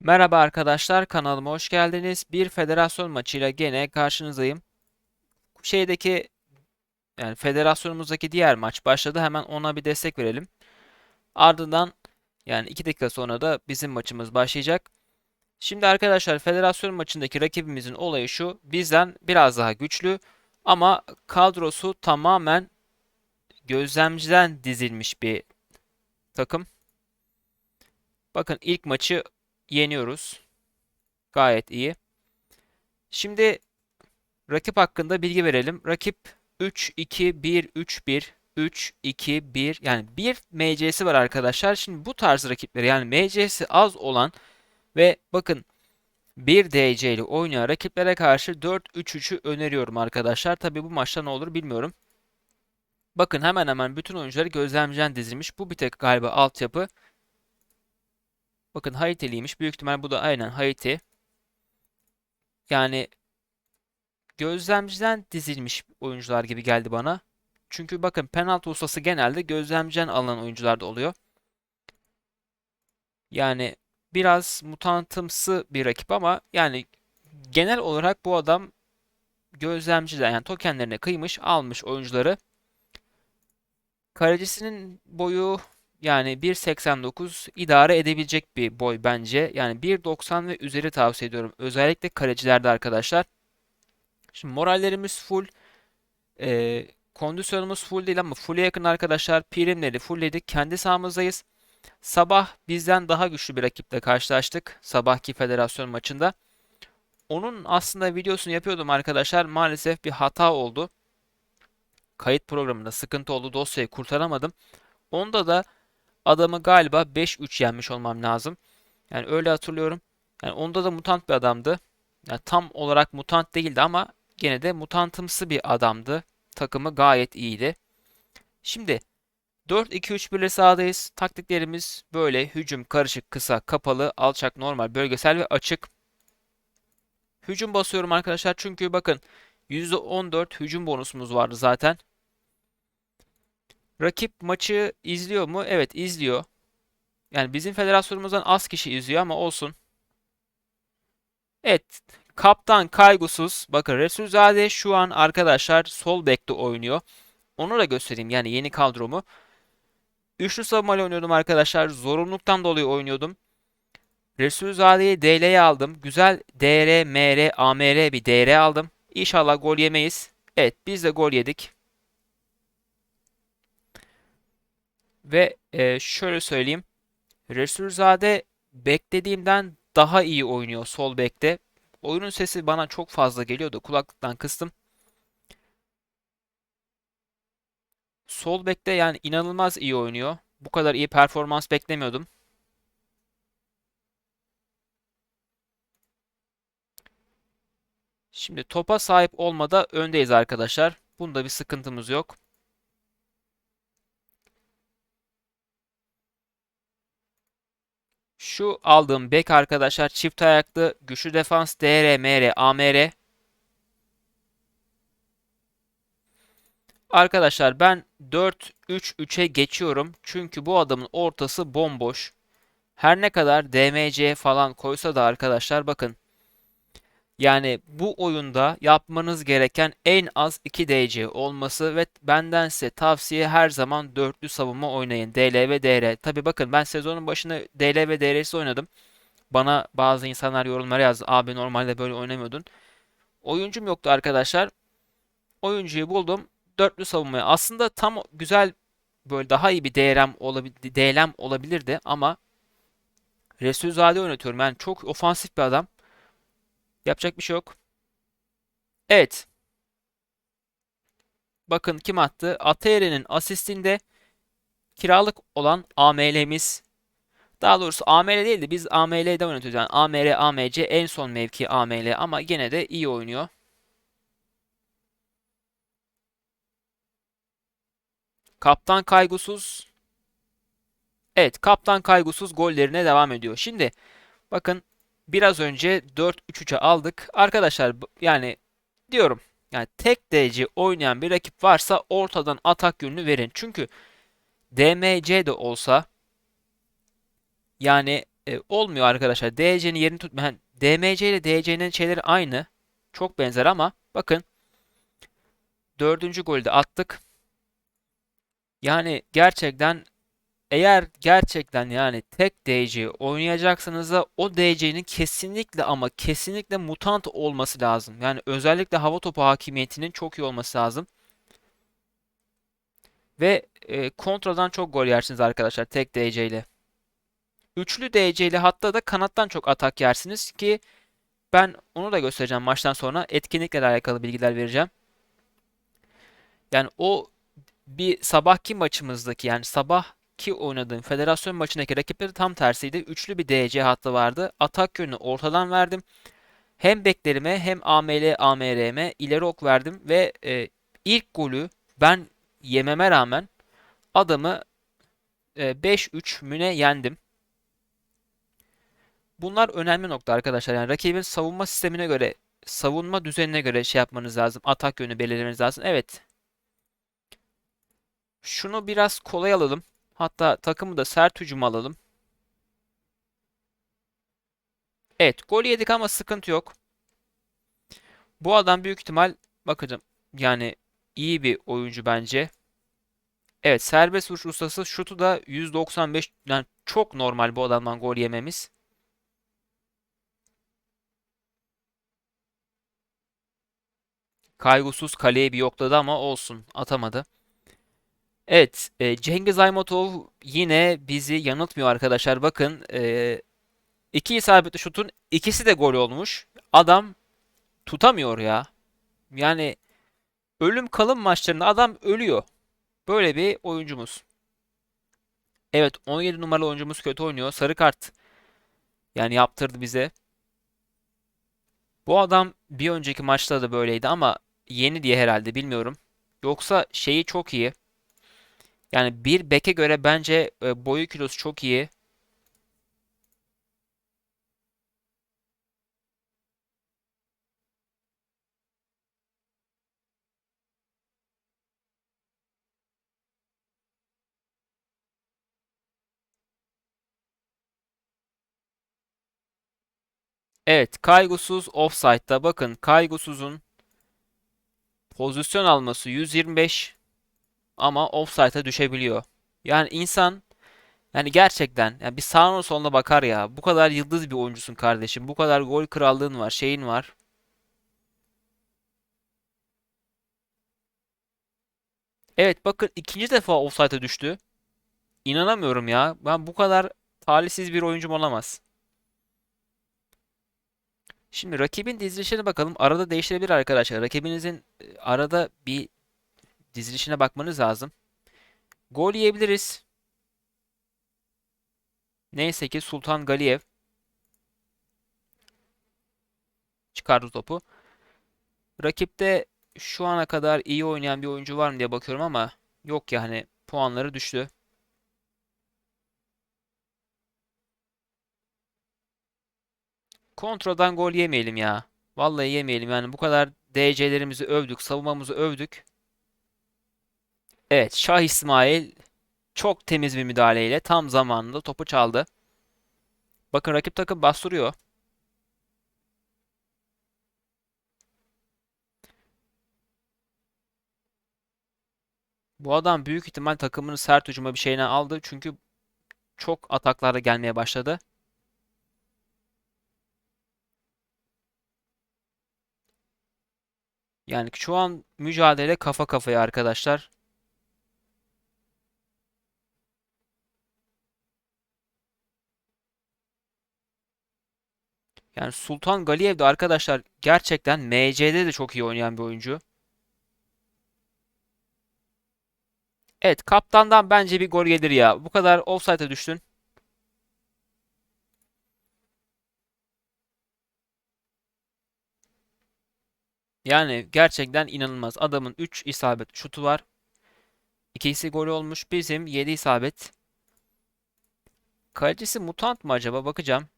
Merhaba arkadaşlar, kanalıma hoş geldiniz. Bir federasyon maçıyla gene karşınızdayım. Şeydeki yani federasyonumuzdaki diğer maç başladı. Hemen ona bir destek verelim. Ardından yani 2 dakika sonra da bizim maçımız başlayacak. Şimdi arkadaşlar federasyon maçındaki rakibimizin olayı şu. Bizden biraz daha güçlü ama kadrosu tamamen gözlemciden dizilmiş bir takım. Bakın ilk maçı yeniyoruz. Gayet iyi. Şimdi rakip hakkında bilgi verelim. Rakip 3-2-1-3-1 3-2-1 yani bir MC'si var arkadaşlar. Şimdi bu tarz rakipleri yani MC'si az olan ve bakın bir DC ile oynayan rakiplere karşı 4-3-3'ü öneriyorum arkadaşlar. Tabi bu maçta ne olur bilmiyorum. Bakın hemen hemen bütün oyuncuları gözlemciden dizilmiş. Bu bir tek galiba altyapı. Bakın Haiti'liymiş. Büyük ihtimal bu da aynen Haiti. Yani gözlemciden dizilmiş oyuncular gibi geldi bana. Çünkü bakın penaltı ustası genelde gözlemciden alınan oyuncularda oluyor. Yani biraz mutantımsı bir rakip ama yani genel olarak bu adam gözlemciden yani tokenlerine kıymış almış oyuncuları. Kalecisinin boyu yani 1.89 idare edebilecek bir boy bence. Yani 1.90 ve üzeri tavsiye ediyorum. Özellikle kalecilerde arkadaşlar. Şimdi morallerimiz full. Ee, kondisyonumuz full değil ama full'e yakın arkadaşlar. Primleri fullledik. Kendi sahamızdayız. Sabah bizden daha güçlü bir rakiple karşılaştık. Sabahki federasyon maçında. Onun aslında videosunu yapıyordum arkadaşlar. Maalesef bir hata oldu. Kayıt programında sıkıntı oldu. Dosyayı kurtaramadım. Onda da adamı galiba 5-3 yenmiş olmam lazım. Yani öyle hatırlıyorum. Yani onda da mutant bir adamdı. Yani tam olarak mutant değildi ama gene de mutantımsı bir adamdı. Takımı gayet iyiydi. Şimdi 4-2-3-1 ile sahadayız. Taktiklerimiz böyle hücum, karışık, kısa, kapalı, alçak, normal, bölgesel ve açık. Hücum basıyorum arkadaşlar çünkü bakın %14 hücum bonusumuz vardı zaten. Rakip maçı izliyor mu? Evet izliyor. Yani bizim federasyonumuzdan az kişi izliyor ama olsun. Evet. Kaptan kaygısız. Bakın Resulzade şu an arkadaşlar sol bekte oynuyor. Onu da göstereyim yani yeni kadromu. Üçlü savunmayla oynuyordum arkadaşlar. Zorunluluktan dolayı oynuyordum. Resulzade'yi DL'ye aldım. Güzel DR, MR, AMR bir DR aldım. İnşallah gol yemeyiz. Evet biz de gol yedik. Ve e, şöyle söyleyeyim. Resulzade beklediğimden daha iyi oynuyor sol bekte. Oyunun sesi bana çok fazla geliyordu. Kulaklıktan kıstım. Sol bekte yani inanılmaz iyi oynuyor. Bu kadar iyi performans beklemiyordum. Şimdi topa sahip olmada öndeyiz arkadaşlar. Bunda bir sıkıntımız yok. Şu aldığım bek arkadaşlar çift ayaklı güçlü defans DR, MR, AMR. Arkadaşlar ben 4-3-3'e geçiyorum. Çünkü bu adamın ortası bomboş. Her ne kadar DMC falan koysa da arkadaşlar bakın. Yani bu oyunda yapmanız gereken en az 2 DC olması ve benden size tavsiye her zaman dörtlü savunma oynayın. DL ve DR. Tabi bakın ben sezonun başında DL ve DR'siz oynadım. Bana bazı insanlar yorumlara yazdı. Abi normalde böyle oynamıyordun. Oyuncum yoktu arkadaşlar. Oyuncuyu buldum. Dörtlü savunmaya. Aslında tam güzel böyle daha iyi bir DRM olabilir, DLM olabilirdi ama Resulzade oynatıyorum. Yani çok ofansif bir adam. Yapacak bir şey yok. Evet. Bakın kim attı? Ateyre'nin asistinde kiralık olan AML'miz. Daha doğrusu AML değildi. Biz AML'de oynatıyoruz. Yani AMR, AMC en son mevki AML ama gene de iyi oynuyor. Kaptan kaygısız. Evet, kaptan kaygısız gollerine devam ediyor. Şimdi bakın biraz önce 4-3-3'e aldık. Arkadaşlar yani diyorum yani tek DC oynayan bir rakip varsa ortadan atak yönünü verin. Çünkü DMC de olsa yani e, olmuyor arkadaşlar. DC'nin yerini tut yani DMC ile DC'nin şeyleri aynı. Çok benzer ama bakın dördüncü golü de attık. Yani gerçekten eğer gerçekten yani tek DC oynayacaksanız da o DC'nin kesinlikle ama kesinlikle mutant olması lazım. Yani özellikle hava topu hakimiyetinin çok iyi olması lazım. Ve e, kontradan çok gol yersiniz arkadaşlar tek DC ile. Üçlü DC ile hatta da kanattan çok atak yersiniz ki ben onu da göstereceğim maçtan sonra. Etkinlikle alakalı bilgiler vereceğim. Yani o bir sabahki maçımızdaki yani sabahki oynadığım federasyon maçındaki rakipleri tam tersiydi. Üçlü bir DC hattı vardı. Atak yönünü ortadan verdim. Hem beklerime hem AML, AMR'me ileri ok verdim ve e, ilk golü ben yememe rağmen adamı e, 5-3 müne yendim. Bunlar önemli nokta arkadaşlar. Yani rakibin savunma sistemine göre, savunma düzenine göre şey yapmanız lazım. Atak yönü belirlemeniz lazım. Evet. Şunu biraz kolay alalım. Hatta takımı da sert hücum alalım. Evet, gol yedik ama sıkıntı yok. Bu adam büyük ihtimal bakacağım. Yani iyi bir oyuncu bence. Evet, serbest vuruş ustası şutu da 195 yani çok normal bu adamdan gol yememiz. Kaygısız kaleye bir yokladı ama olsun atamadı. Evet e, Cengiz Aymatov yine bizi yanıltmıyor arkadaşlar. Bakın e, iki isabetli şutun ikisi de gol olmuş. Adam tutamıyor ya. Yani ölüm kalım maçlarında adam ölüyor. Böyle bir oyuncumuz. Evet 17 numaralı oyuncumuz kötü oynuyor. Sarı kart yani yaptırdı bize. Bu adam bir önceki maçta da böyleydi ama yeni diye herhalde bilmiyorum. Yoksa şeyi çok iyi. Yani bir beke göre bence e, boyu kilosu çok iyi. Evet, kaygısız offside'da bakın kaygısızın pozisyon alması 125 ama offside'a düşebiliyor. Yani insan yani gerçekten yani bir sağına soluna bakar ya. Bu kadar yıldız bir oyuncusun kardeşim. Bu kadar gol krallığın var, şeyin var. Evet bakın ikinci defa offside'a düştü. İnanamıyorum ya. Ben bu kadar talihsiz bir oyuncum olamaz. Şimdi rakibin dizilişine bakalım. Arada değiştirebilir arkadaşlar. Rakibinizin e, arada bir dizilişine bakmanız lazım. Gol yiyebiliriz. Neyse ki Sultan Galiyev çıkardı topu. Rakipte şu ana kadar iyi oynayan bir oyuncu var mı diye bakıyorum ama yok yani puanları düştü. Kontradan gol yemeyelim ya. Vallahi yemeyelim yani bu kadar DC'lerimizi övdük, savunmamızı övdük. Evet, Şah İsmail çok temiz bir müdahaleyle tam zamanında topu çaldı. Bakın rakip takım bastırıyor. Bu adam büyük ihtimal takımını sert hücuma bir şeyine aldı. Çünkü çok ataklarda gelmeye başladı. Yani şu an mücadele kafa kafaya arkadaşlar. Yani Sultan Galiyev de arkadaşlar gerçekten MC'de de çok iyi oynayan bir oyuncu. Evet kaptandan bence bir gol gelir ya. Bu kadar offside'e düştün. Yani gerçekten inanılmaz. Adamın 3 isabet şutu var. İkisi gol olmuş. Bizim 7 isabet. Kalecisi mutant mı acaba? Bakacağım.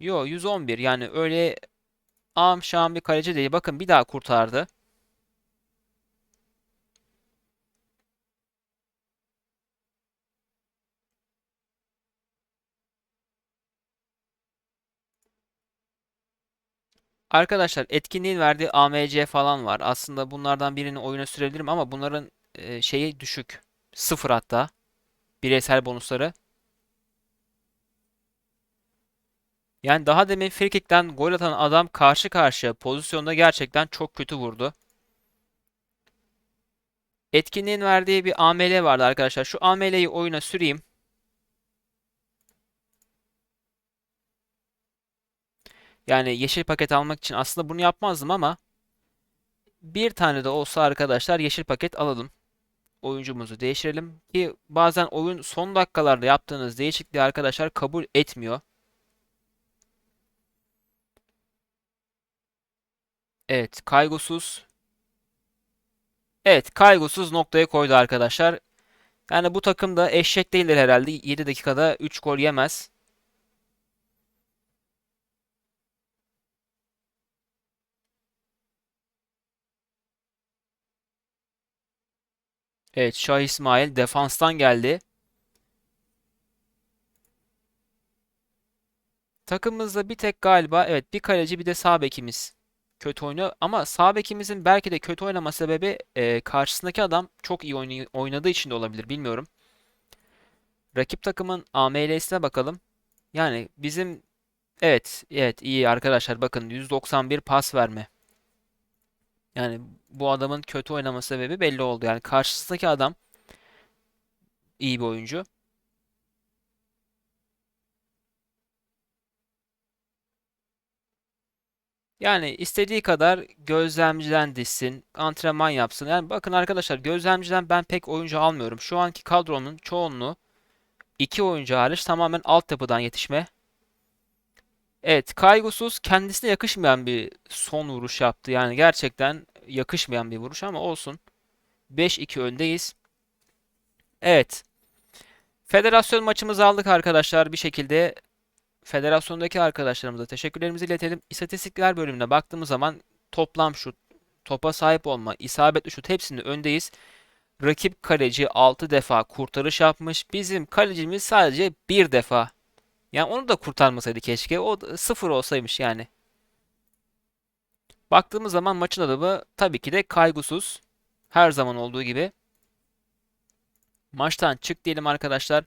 Yo 111 yani öyle am şam bir kaleci değil. Bakın bir daha kurtardı. Arkadaşlar etkinliğin verdiği AMC falan var. Aslında bunlardan birini oyuna sürebilirim ama bunların e, şeyi düşük. Sıfır hatta. Bireysel bonusları. Yani daha demin frikikten gol atan adam karşı karşıya pozisyonda gerçekten çok kötü vurdu. Etkinliğin verdiği bir AML vardı arkadaşlar. Şu AML'yi oyuna süreyim. Yani yeşil paket almak için aslında bunu yapmazdım ama bir tane de olsa arkadaşlar yeşil paket alalım. Oyuncumuzu değiştirelim ki bazen oyun son dakikalarda yaptığınız değişikliği arkadaşlar kabul etmiyor. Evet, kaygısız. Evet, kaygısız noktaya koydu arkadaşlar. Yani bu takım da eşek değildir herhalde. 7 dakikada 3 gol yemez. Evet, Şah İsmail defanstan geldi. Takımımızda bir tek galiba evet bir kaleci bir de sağ bekimiz kötü oynuyor. Ama sağ bekimizin belki de kötü oynama sebebi e, karşısındaki adam çok iyi oynadığı için de olabilir bilmiyorum. Rakip takımın AML'sine bakalım. Yani bizim evet evet iyi arkadaşlar bakın 191 pas verme. Yani bu adamın kötü oynama sebebi belli oldu. Yani karşısındaki adam iyi bir oyuncu. Yani istediği kadar gözlemciden dizsin, antrenman yapsın. Yani bakın arkadaşlar gözlemciden ben pek oyuncu almıyorum. Şu anki kadronun çoğunluğu iki oyuncu hariç tamamen altyapıdan yetişme. Evet, kaygısız kendisine yakışmayan bir son vuruş yaptı. Yani gerçekten yakışmayan bir vuruş ama olsun. 5-2 öndeyiz. Evet. Federasyon maçımızı aldık arkadaşlar bir şekilde. Federasyondaki arkadaşlarımıza teşekkürlerimizi iletelim. İstatistikler bölümüne baktığımız zaman toplam şut, topa sahip olma, isabetli şut hepsinde öndeyiz. Rakip kaleci 6 defa kurtarış yapmış. Bizim kalecimiz sadece bir defa. Yani onu da kurtarmasaydı keşke. O da sıfır olsaymış yani. Baktığımız zaman maçın adamı tabii ki de kaygısız. Her zaman olduğu gibi. Maçtan çık diyelim arkadaşlar.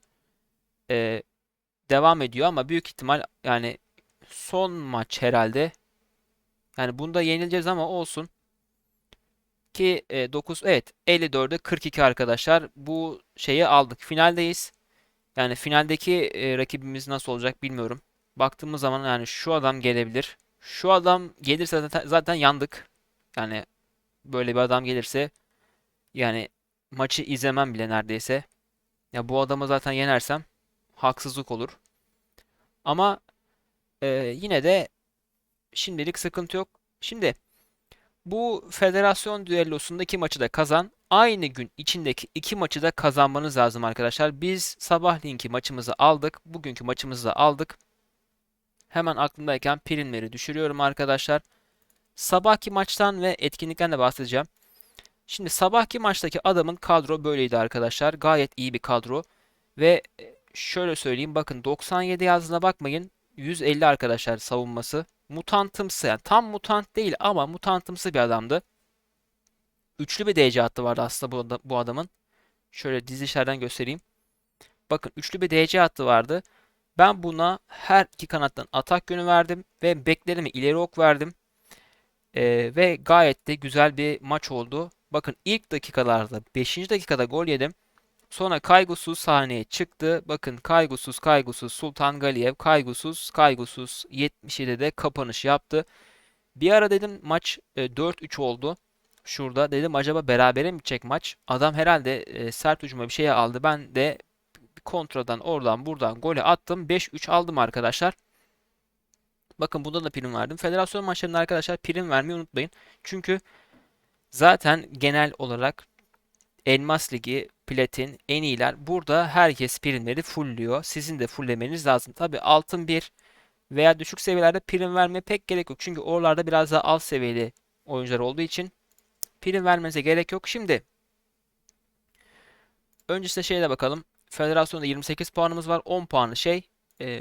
Ee, devam ediyor ama büyük ihtimal yani son maç herhalde. Yani bunda yenileceğiz ama olsun. Ki e, 9 evet 54'e 42 arkadaşlar. Bu şeyi aldık. Finaldeyiz. Yani finaldeki e, rakibimiz nasıl olacak bilmiyorum. Baktığımız zaman yani şu adam gelebilir. Şu adam gelirse zaten, zaten yandık. Yani böyle bir adam gelirse yani maçı izlemem bile neredeyse. Ya bu adamı zaten yenersem haksızlık olur. Ama e, yine de şimdilik sıkıntı yok. Şimdi bu federasyon düellosundaki maçı da kazan. Aynı gün içindeki iki maçı da kazanmanız lazım arkadaşlar. Biz sabahleyin maçımızı aldık. Bugünkü maçımızı da aldık. Hemen aklımdayken primleri düşürüyorum arkadaşlar. Sabahki maçtan ve etkinlikten de bahsedeceğim. Şimdi sabahki maçtaki adamın kadro böyleydi arkadaşlar. Gayet iyi bir kadro. Ve e, şöyle söyleyeyim bakın 97 yazdığına bakmayın. 150 arkadaşlar savunması. Mutantımsı yani tam mutant değil ama mutantımsı bir adamdı. Üçlü bir DC hattı vardı aslında bu, bu adamın. Şöyle dizilişlerden göstereyim. Bakın üçlü bir DC hattı vardı. Ben buna her iki kanattan atak yönü verdim ve beklerime ileri ok verdim. Ee, ve gayet de güzel bir maç oldu. Bakın ilk dakikalarda 5. dakikada gol yedim. Sonra kaygısız sahneye çıktı. Bakın kaygısız kaygısız Sultan Galiyev kaygısız kaygısız 77'de kapanış yaptı. Bir ara dedim maç 4-3 e, oldu. Şurada dedim acaba berabere mi bitecek maç? Adam herhalde e, sert ucuma bir şey aldı. Ben de kontradan oradan buradan gole attım. 5-3 aldım arkadaşlar. Bakın bunda da prim verdim. Federasyon maçlarında arkadaşlar prim vermeyi unutmayın. Çünkü zaten genel olarak Elmas Ligi, Platin, en iyiler. Burada herkes primleri fullliyor. Sizin de fulllemeniz lazım. Tabi altın 1 veya düşük seviyelerde prim vermeye pek gerek yok. Çünkü oralarda biraz daha alt seviyeli oyuncular olduğu için prim vermenize gerek yok. Şimdi öncesinde şeyle bakalım. Federasyonda 28 puanımız var. 10 puanı şey.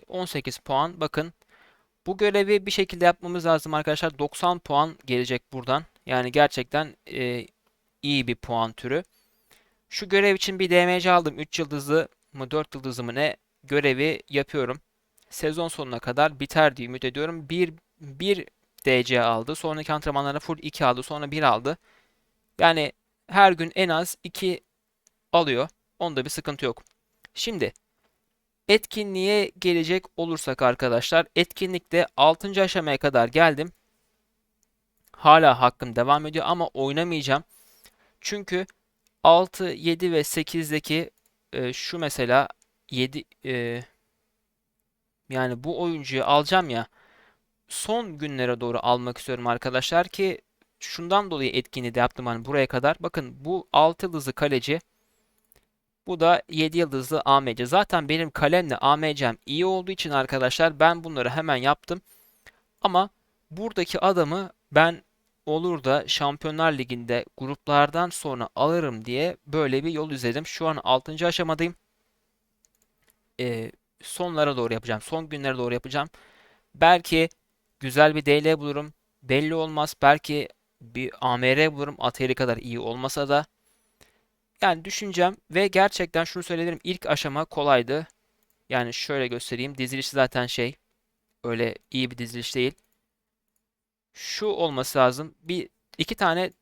18 puan bakın Bu görevi bir şekilde yapmamız lazım arkadaşlar. 90 puan gelecek buradan. Yani gerçekten e, iyi bir puan türü. Şu görev için bir DMC aldım. 3 yıldızlı mı 4 yıldızlı mı ne görevi yapıyorum. Sezon sonuna kadar biter diye ümit ediyorum. 1 1 DC aldı. Sonraki antrenmanlara full 2 aldı. Sonra 1 aldı. Yani her gün en az 2 alıyor. Onda bir sıkıntı yok. Şimdi etkinliğe gelecek olursak arkadaşlar etkinlikte 6. aşamaya kadar geldim. Hala hakkım devam ediyor ama oynamayacağım. Çünkü 6, 7 ve 8'deki e, şu mesela 7 e, yani bu oyuncuyu alacağım ya son günlere doğru almak istiyorum arkadaşlar ki şundan dolayı etkinliği de yaptım hani buraya kadar. Bakın bu 6 yıldızlı kaleci bu da 7 yıldızlı AMC. Zaten benim kalemle AMC'm iyi olduğu için arkadaşlar ben bunları hemen yaptım. Ama buradaki adamı ben olur da Şampiyonlar Ligi'nde gruplardan sonra alırım diye böyle bir yol izledim. Şu an 6. aşamadayım. Ee, sonlara doğru yapacağım. Son günlere doğru yapacağım. Belki güzel bir DL bulurum. Belli olmaz. Belki bir AMR bulurum. Atari kadar iyi olmasa da. Yani düşüneceğim ve gerçekten şunu söyleyebilirim. İlk aşama kolaydı. Yani şöyle göstereyim. Dizilişi zaten şey öyle iyi bir diziliş değil. Şu olması lazım. Bir iki tane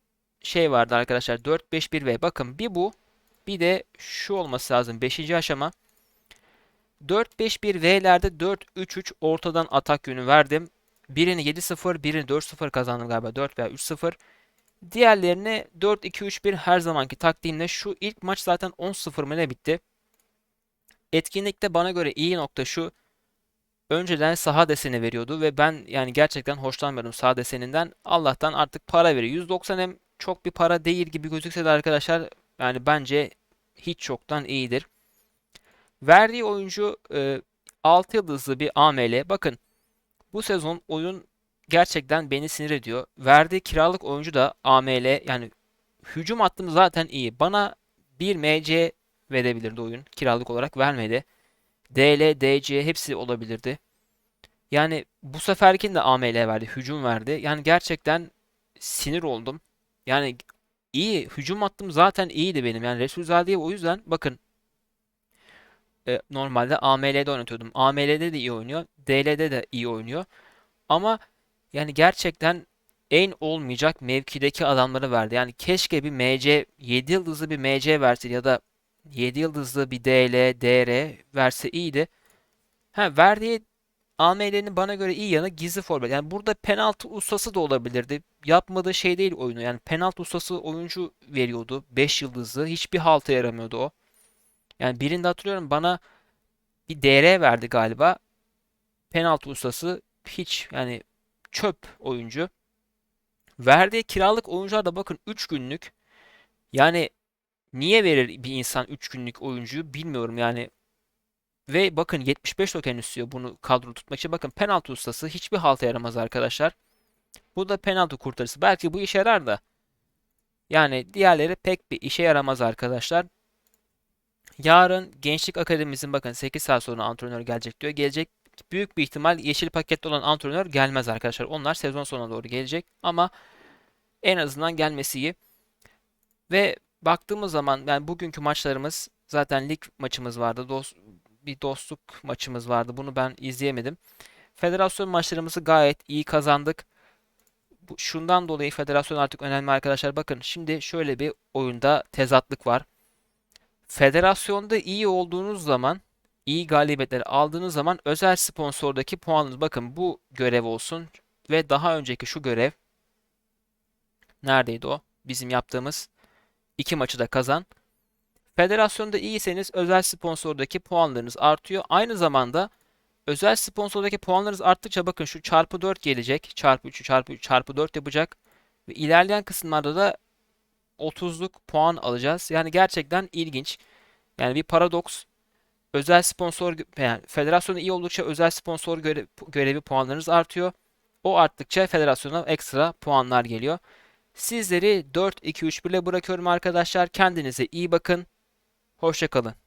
şey vardı arkadaşlar. 4 5 1 ve bakın bir bu bir de şu olması lazım. 5. aşama. 4-5-1 V'lerde 4-3-3 ortadan atak yönü verdim. Birini 7-0, birini 4-0 kazandım galiba. 4 veya 3-0. Diğerlerini 4-2-3-1 her zamanki taktiğimle şu ilk maç zaten 10-0 mı ne bitti. Etkinlikte bana göre iyi nokta şu. Önceden saha deseni veriyordu ve ben yani gerçekten hoşlanmıyorum saha deseninden. Allah'tan artık para veriyor. 190 hem çok bir para değil gibi gözükse de arkadaşlar yani bence hiç çoktan iyidir. Verdiği oyuncu e, 6 yıldızlı bir AML. Bakın bu sezon oyun gerçekten beni sinir ediyor. Verdiği kiralık oyuncu da AML yani hücum hattım zaten iyi. Bana bir MC verebilirdi oyun. Kiralık olarak vermedi. DL, DC hepsi olabilirdi. Yani bu seferkin de AML verdi. Hücum verdi. Yani gerçekten sinir oldum. Yani iyi. Hücum hattım zaten iyiydi benim. Yani Resulzade'ye o yüzden bakın e, normalde AML'de oynatıyordum. AML'de de iyi oynuyor. DL'de de iyi oynuyor. Ama yani gerçekten en olmayacak mevkideki adamları verdi. Yani keşke bir MC 7 yıldızlı bir MC verse ya da 7 yıldızlı bir DL, DR verse iyiydi. Ha verdiği AML'nin bana göre iyi yanı gizli forvet. Yani burada penaltı ustası da olabilirdi. Yapmadığı şey değil oyunu. Yani penaltı ustası oyuncu veriyordu. 5 yıldızlı. Hiçbir halta yaramıyordu o. Yani birinde hatırlıyorum bana bir DR verdi galiba. Penaltı ustası hiç yani çöp oyuncu. Verdiği kiralık oyuncular da bakın 3 günlük. Yani niye verir bir insan 3 günlük oyuncuyu bilmiyorum yani. Ve bakın 75 token istiyor bunu kadro tutmak için. Bakın penaltı ustası hiçbir halta yaramaz arkadaşlar. Bu da penaltı kurtarıcısı. Belki bu işe yarar da. Yani diğerleri pek bir işe yaramaz arkadaşlar. Yarın Gençlik Akademimizin bakın 8 saat sonra antrenör gelecek diyor. Gelecek büyük bir ihtimal yeşil pakette olan antrenör gelmez arkadaşlar. Onlar sezon sonuna doğru gelecek ama en azından gelmesi iyi. Ve baktığımız zaman yani bugünkü maçlarımız zaten lig maçımız vardı. Dost, bir dostluk maçımız vardı. Bunu ben izleyemedim. Federasyon maçlarımızı gayet iyi kazandık. Bu, şundan dolayı federasyon artık önemli arkadaşlar. Bakın şimdi şöyle bir oyunda tezatlık var. Federasyonda iyi olduğunuz zaman, iyi galibiyetler aldığınız zaman özel sponsordaki puanınız bakın bu görev olsun ve daha önceki şu görev neredeydi o? Bizim yaptığımız iki maçı da kazan. Federasyonda iyiyseniz özel sponsordaki puanlarınız artıyor. Aynı zamanda özel sponsordaki puanlarınız arttıkça bakın şu çarpı 4 gelecek. Çarpı 3 çarpı 3 çarpı 4 yapacak. Ve ilerleyen kısımlarda da 30'luk puan alacağız. Yani gerçekten ilginç. Yani bir paradoks. Özel sponsor yani federasyonu iyi oldukça özel sponsor görevi, görevi puanlarınız artıyor. O arttıkça federasyona ekstra puanlar geliyor. Sizleri 4-2-3-1 ile bırakıyorum arkadaşlar. Kendinize iyi bakın. Hoşçakalın.